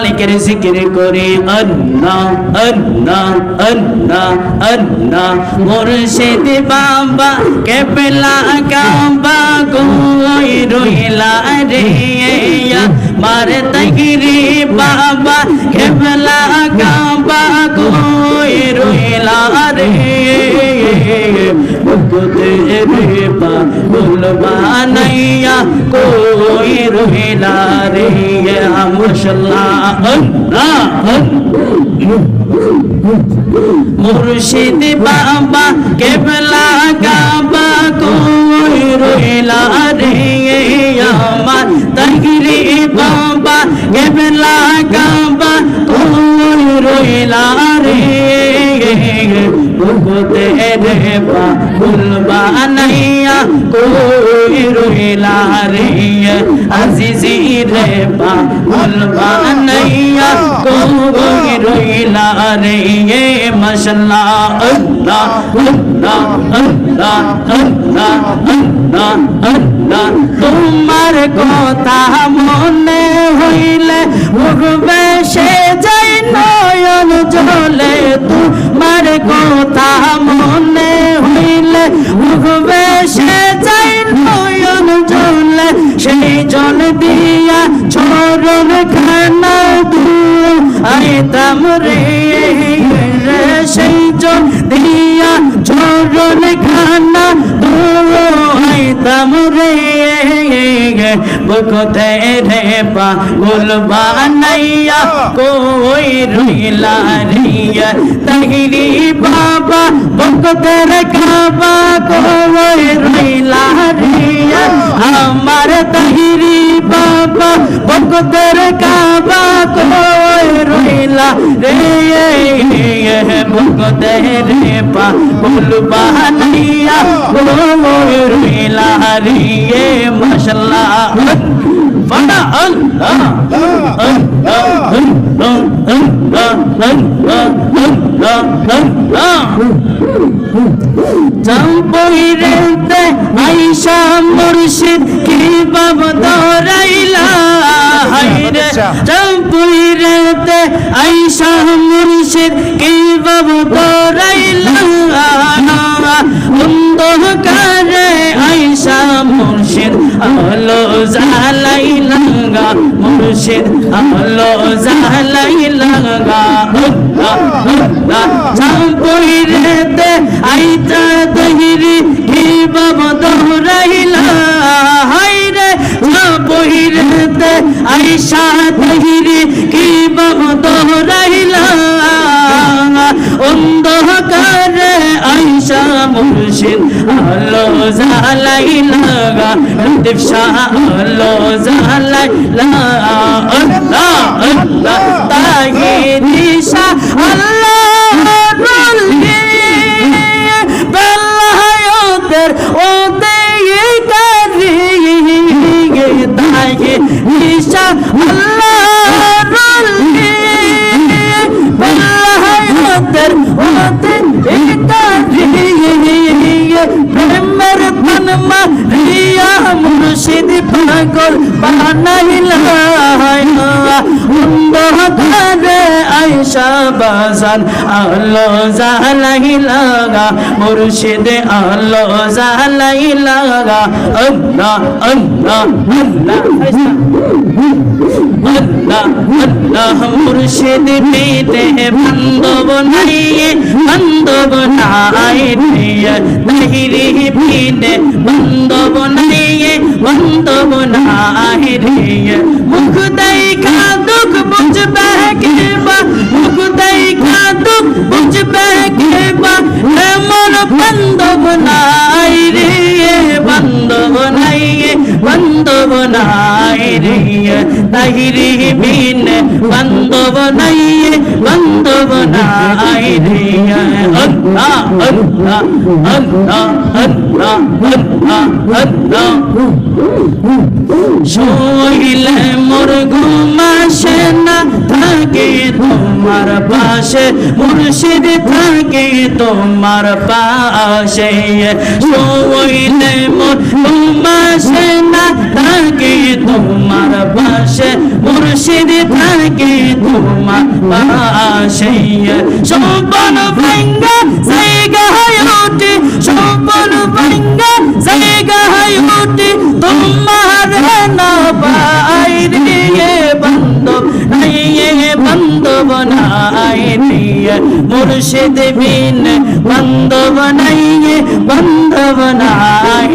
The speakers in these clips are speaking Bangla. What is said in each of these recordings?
মালিকের জিকির করে আল্লাহ আল্লাহ আল্লাহ আল্লাহ মুর্শিদ বাবা কেবলা কাবা গোই রইলা রে মার তগরি বাবা কেবলা কাবা গোই রইলা রে। ভগতে রে পা বলবা নাইয়া কো दूर हिला रही है मुर्शिद बाबा के ভগতে রে বা বুলবা নাইয়া কই রইলা রে আজিজি রে বা বুলবা নাইয়া কই রইলা রে মাশাআল্লাহ আল্লাহ আল্লাহ আল্লাহ আল্লাহ আল্লাহ আল্লাহ। তোমার কথা মনে হইলে উঠবে সে যাই নয়ন জলে তোমার কথা চরণ খানা দিয়ে আইতাম সেই দিয়া চরণ খানা দিয়ে আইতাম রে বকতে রে পা গুলবা নাইয়া কোই রইলা রিয়া বাবা রে কাবা কোই আমার তহিরি বাবা বকতে রে কাবা কই রইলা রে বকতে রে পা গুলবা নাইয়া কই রইলা রে চম্পইরেতে আইসা মুর্শিদ কি বাব দরাইলা হাইরে চম্পইরেতে আইসা মুর্শিদ কি বাব দরাইলা অন্ধকারে আলো জালাই লাগা মুর্শিদ আলো জালাই লাগা চাম্পুইরেতে আইতা দহিরি কি বাবা দহরাইলা হাইরে চাম্পুইরেতে আইসা দহিরি আইসা মুর্শিদ, আলো জালাই লাগা, লতিফ শাহ আলো জালাই লাগা। আল্লাহ আল্লাহ তাহি দিশা, আল্লাহ মুর্শিদ পাগল বানাইলা অন্ধকারে আয়সা বাজান, আলো জালাই লাগা। মুর্শিদ আলো জালাই লাগা। আল্লাহ আল্লাহ আল্লাহ আল্লাহ মুর্শিদ পেতে বান্ধব নাইয়ে, বান্ধব নাই দিয়ে তাহিরি পিনে বান্ধব নাইয়ে বান্ধব নাই দিয়ে মুখ দেখা দুঃখ বুঝবে কেবা মুখ দেখা দুঃখ বুঝবে কেবা এমন বান্ধব নাই রে বান্ধব নাই বান্ধব নাই রে। বিন বান্ধব নাই বান্ধব নাই রে আল্লাহ মোর ঘুমাসে না, থাকে তোমার পাশে। মুর্শিদ থাকে তোমার পাশে। শোইলে মোর তোমাশে না থাকে তোমার পাশে, মুর্শিদ থাকে তোমার পাশে। সম্পন ভঙ্গা সেই গায়টি সম্পন ভঙ্গা সেই গায়টি তোমার না পাই রে বান্ধব, নাই বান্ধব, নাই মুর্শিদ বিন বান্ধব, নাই বান্ধব, নাই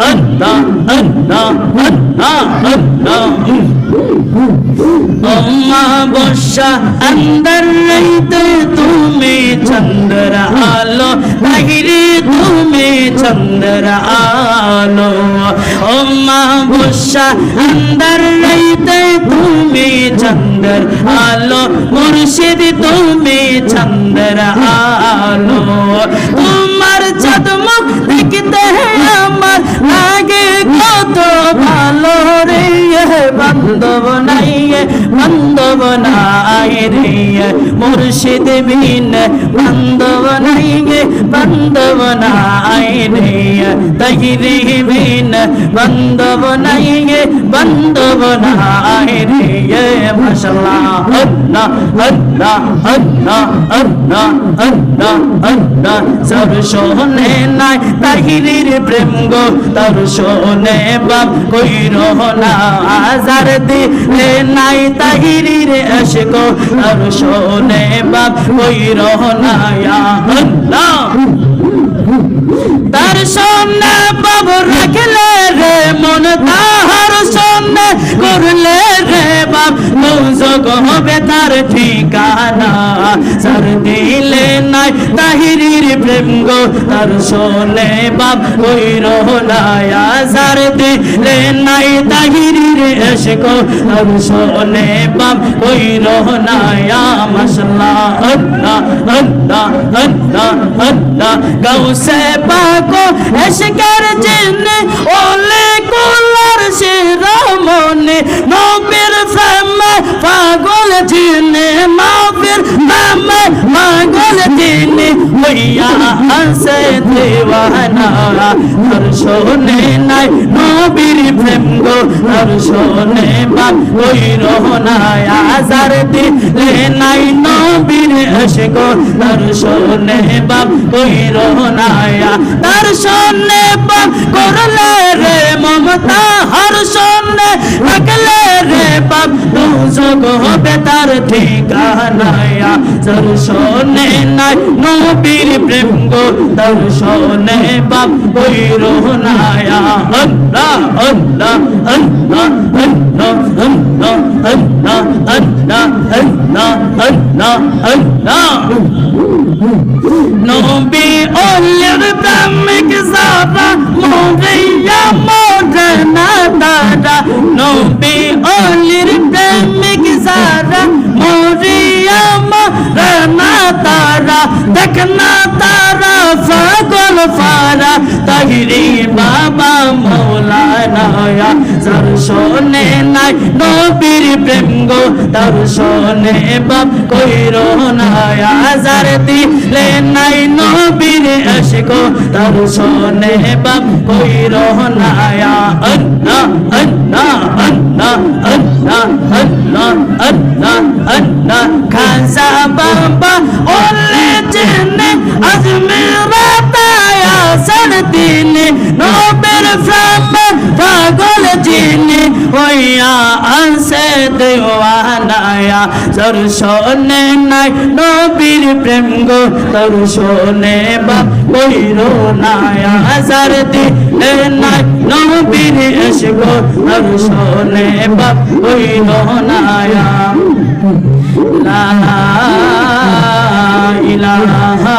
Allah, Allah, Allah, Allah. Amma bosha andar raite tume chandra alo, bahire tume chandra alo. Amma bosha andar raite tume chandra alo, murshid tume chandra alo. Tume চদমুখ দেখতে আমার। লাগে কত ভালো রে বান্ধব নাই বান্ধব নাই রে মুর্শিদ বিন বান্ধব নাই বান্ধব নাই রে তহিরি বিন বান্ধব নাই বান্ধব নাই। রে মাশাল্লাহ আল্লাহ আল্লাহ তাহিরির প্রেম গো তার শোনে বাপ কই রহনা আজার দিলে নাই তাহিরির আশক। তার শোনে বাপ কই ইয়া আল্লাহ। তার সামনে বাব রাখলে রে মন, তাহার করলে দুজগ হবে তার ঠিকানা। সার দিলে নাই তাহির প্রেম গো, তার সোলে বাপ ওই রোলায়া সার দিলে নাই তাহির এসক তার সোলে বাপ ওই রোলায়া মশলা হদ্দা হদ্দা হদ্দা হদ্দা পাকো ওলে কুলার না পাগল জিনে নবীর প্রেমে পাগল জিনে হইয়া হাসে দেওয়ানা। তার শোনে নাই নবীর প্রেম গো, তার শোনে বাপ ওই রহনায় আজার দিলে নাই নবীর আশক। তার শোনে বাপ ওই রহনায়া তার শোনে বাপ করলে রে মমতা, হর শোনে রাখলে রে বাপ দুজগ হবে তার ঠিকানায়া। তার শোনে নাই নবীর প্রেম গো তার শোনে বাপ ওই রহনায়া আল্লাহ আল্লাহ আল্লাহ আল্লাহ আল্লাহ আল্লাহ আল্লাহ আল্লাহ আল্লাহ আল্লাহ। নবী ওলের প্রেমিক সারা মোরিয়া মোরনা দাদা। নবী তারা দেখনা তারা ফারা, তাহিরি বাবা মৌলানা সর শোনে নাই নবীর প্রেম গো, তার শোনে বাপ কই রোনায়া যার দিলে নাই নবীর আশিক তার শোনে বাপ কই রোনায়া আল্লাহ আল্লাহ আল্লাহ আল্লাহ আল্লাহ আল্লাহ আল্লাহ। খাজা বাবা ওলে জেনে আজমেরা তায়া সর দিনে নবীর প্রেম পাগল জিনে হইয়া আসে দেওয়ানায়া। তোর শোনে নাই নবীর প্রেম গো, তোর শোনে বা কইরো নায়া সার দিলে নাই নবীর এস গো, তোর শোনে বা কইরো নায়া লা ইলাহা